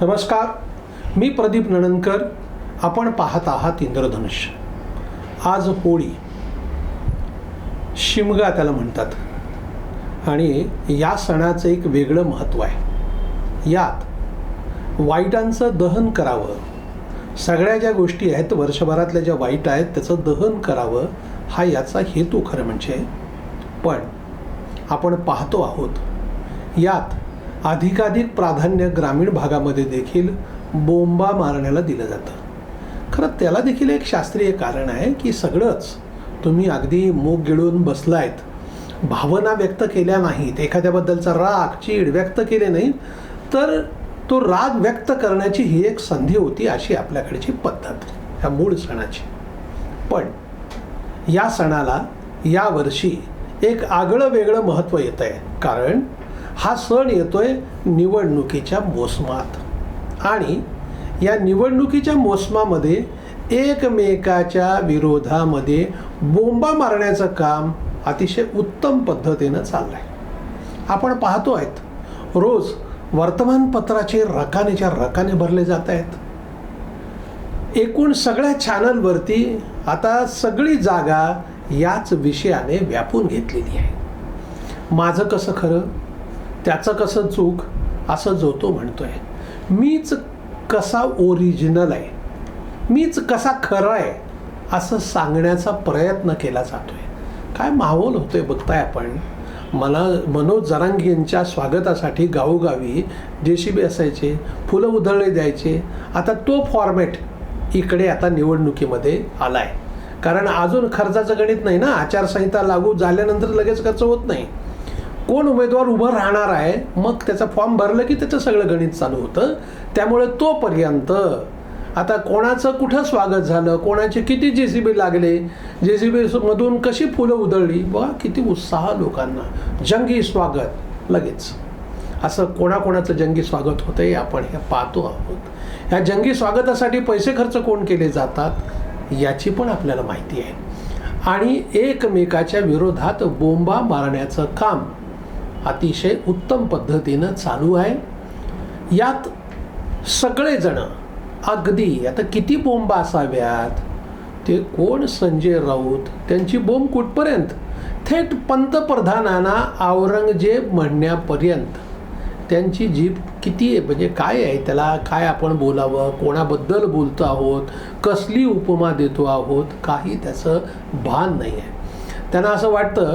नमस्कार. मी प्रदीप नणनकर आपण पाहत आहात इंद्रधनुष्य. आज होळी. शिमगा त्याला म्हणतात. आणि या सणाचं एक वेगळं महत्त्व आहे. यात वाईटांचं दहन करावं. सगळ्या ज्या गोष्टी आहेत वर्षभरातल्या ज्या वाईट आहेत त्याचं दहन करावं हा याचा हेतू खरं म्हणजे. पण आपण पाहतो आहोत. यात अधिकाधिक प्राधान्य ग्रामीण भागामध्ये देखील बोंबा मारण्याला दिलं जातं. खरं त्याला देखील एक शास्त्रीय कारण आहे की सगळंच तुम्ही अगदी मूग गिळून बसलायत भावना व्यक्त केल्या नाहीत एखाद्याबद्दलचा राग चीड व्यक्त केले नाही तर तो राग व्यक्त करण्याची ही एक संधी होती अशी आपल्याकडची पद्धत ह्या मूळ सणाची. पण या सणाला यावर्षी एक आगळं वेगळं महत्त्व येतं आहे कारण हा सण येतोय निवडणुकीच्या मोसमात. आणि या निवडणुकीच्या मोसमामध्ये एकमेकाच्या विरोधामध्ये बोंबा मारण्याचं काम अतिशय उत्तम पद्धतीनं चाललं आहे आपण पाहतो आहेत रोज वर्तमानपत्राचे रकानेच्या रकाने भरले जात आहेत. एकूण सगळ्या चॅनलवरती आता सगळी जागा याच विषयाने व्यापून घेतलेली आहे. माझं कसं खरं? त्याचं कसं चूक? असं जो तो म्हणतोय. मीच कसा ओरिजिनल आहे? मीच कसा खरा आहे? असं सांगण्याचा प्रयत्न केला जातोय. काय माहोल होतोय बघताय आपण. मला मनोज जरांग यांच्या स्वागतासाठी गावोगावी जे सी बी असायचे फुलं उधळले द्यायचे. आता तो फॉर्मॅट इकडे आता निवडणुकीमध्ये आला आहे कारण अजून खर्चाचं गणित नाही ना? आचारसंहिता लागू झाल्यानंतर लगेच खर्च होत नाही. कोण उमेदवार उभं राहणार आहे मग त्याचं फॉर्म भरलं की त्याचं सगळं गणित चालू होतं. त्यामुळे तोपर्यंत आता कोणाचं कुठं स्वागत झालं कोणाचे किती जे सी बी लागले जे सी बीमधून कशी फुलं उधळली बघा किती उत्साह लोकांना. जंगी स्वागत लगेच. असं कोणाकोणाचं जंगी स्वागत होतं हे आपण हे पाहतो आहोत. ह्या जंगी स्वागतासाठी पैसे खर्च कोण केले जातात याची पण आपल्याला माहिती आहे. आणि एकमेकाच्या विरोधात बोंबा मारण्याचं काम. अतिशय उत्तम पद्धतीनं चालू आहे. यात सगळेजण अगदी आता किती बोंब असाव्यात? ते कोण? संजय राऊत. त्यांची बोंब कुठपर्यंत? थेट पंतप्रधानांना औरंगजेब म्हणण्यापर्यंत. त्यांची जीभ किती आहे? म्हणजे काय आहे? त्याला काय आपण बोलावं? कोणाबद्दल बोलतो आहोत? कसली उपमा देतो आहोत? काही त्याचं भान नाही आहे. त्यांना असं वाटतं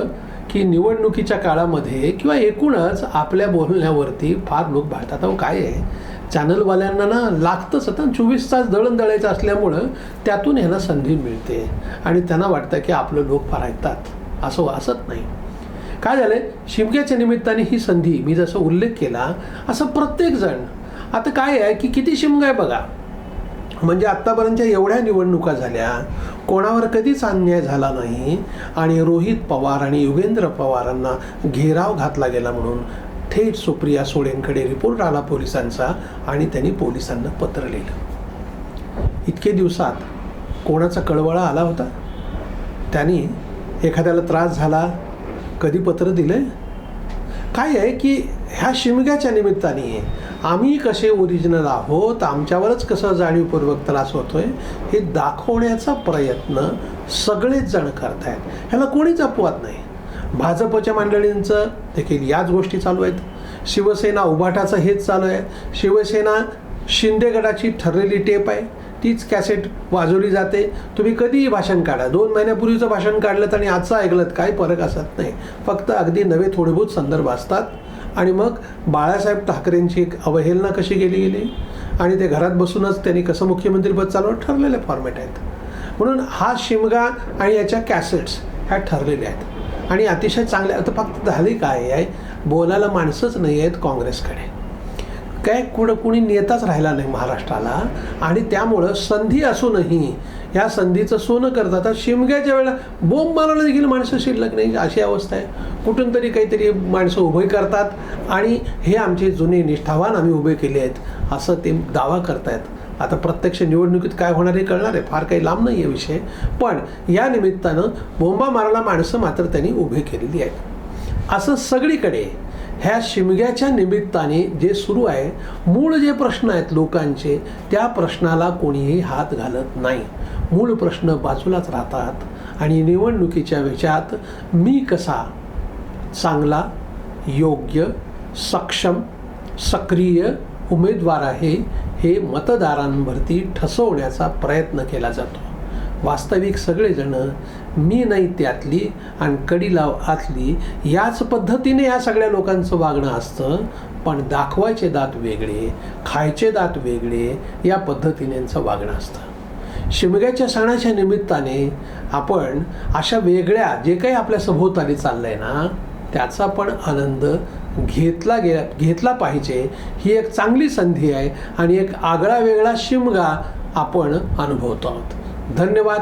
की निवडणुकीच्या काळामध्ये किंवा एकूणच आपल्या बोलण्यावरती फार लोक भाळतात. अहो काय आहे? चॅनलवाल्यांना ना लागतंच आता. चोवीस तास दळण दळायचं असल्यामुळं त्यातून ह्यांना संधी मिळते. आणि त्यांना वाटतं की आपलं लोक फार ऐकतात. असं असत नाही. काय झालं आहे शिमग्याच्या निमित्ताने ही संधी मी जसं उल्लेख केला असं प्रत्येकजण. आता काय आहे की किती शिमगा आहे बघा. म्हणजे आत्तापर्यंतच्या एवढ्या निवडणुका झाल्या कोणावर कधीच अन्याय झाला नाही आणि रोहित पवार आणि युगेंद्र पवारांना घेराव घातला गेला म्हणून थेट सुप्रिया सोळेंकडे रिपोर्ट आला पोलिसांचा आणि त्यांनी पोलिसांना पत्र लिहिलं. इतके दिवसात कोणाचा कळवळा आला होता? त्यांनी एखाद्याला त्रास झाला? कधी पत्र दिलं काय आहे की ह्या शिमग्याच्या निमित्ताने आम्ही कसे ओरिजिनल आहोत आमच्यावरच कसं जाणीवपूर्वक त्रास होतोय हे दाखवण्याचा प्रयत्न सगळेच जण करतायत. ह्याला कोणीच अपवाद नाही. भाजपच्या मंडळींचं देखील याच गोष्टी चालू आहेत. शिवसेना उभाटाचं हेच चालू आहे. शिवसेना शिंदेगडाची ठरलेली टेप आहे. तीच कॅसेट वाजवली जाते. तुम्ही कधीही भाषण काढा. दोन महिन्यापूर्वीचं भाषण काढलं आणि आजचं ऐकलं काही फरक असत नाही. फक्त अगदी नवे थोडेबहुत संदर्भ असतात. आणि मग बाळासाहेब ठाकरेंची एक अवहेलना कशी केली गेली? आणि ते घरात बसूनच त्यांनी कसं मुख्यमंत्रीपद चालवलं ठरलेले फॉर्मॅट आहेत. म्हणून हा शिमगा आणि याच्या कॅसेट्स ह्या ठरलेल्या आहेत. आणि अतिशय चांगल्या आता फक्त झाली काय आहे? बोलायला माणसंच नाही आहेत काँग्रेसकडे. काय कुणं कुणी नेताच राहिला नाही महाराष्ट्राला. आणि त्यामुळं संधी असूनही या संधीचं सोनं करतात आता शिमग्याच्या वेळेला बोंब मारायला देखील माणसं शिल्लक नाही अशी अवस्था आहे. कुठून तरी काहीतरी माणसं उभे करतात. आणि हे आमचे जुने निष्ठावान आम्ही उभे केले आहेत असं ते दावा करतायत. आता प्रत्यक्ष निवडणुकीत काय होणार हे कळणार आहे फार काही लांब नाही आहे विषय. पण या निमित्तानं बोंबा मारायला माणसं मात्र त्यांनी उभे केलेली आहेत. असं सगळीकडे ह्या शिमग्याच्या निमित्ताने जे सुरू आहे मूळ जे प्रश्न आहेत लोकांचे त्या प्रश्नाला कोणीही हात घालत नाही. मूळ प्रश्न बाजूलाच राहतात आणि निवडणुकीच्या वेळात मी कसा चांगला योग्य सक्षम सक्रिय उमेदवार आहे हे मतदारांवरती ठसवण्याचा प्रयत्न केला जातो. वास्तविक सगळेजण मी नाही त्यातली आणि कडी लाव आतली याच पद्धतीने या सगळ्या लोकांचं वागणं असतं. पण दाखवायचे दात वेगळे खायचे दात वेगळे या पद्धतीने यांचं वागणं असतं. शिमग्याच्या सणाच्या निमित्ताने आपण अशा वेगळ्या जे काही आपल्या सभोवताली चाललंय ना त्याचा पण आनंद घेतला गे घेतला पाहिजे. ही एक चांगली संधी आहे आणि एक आगळा वेगळा शिमगा आपण अनुभवतो आहोत. धन्यवाद.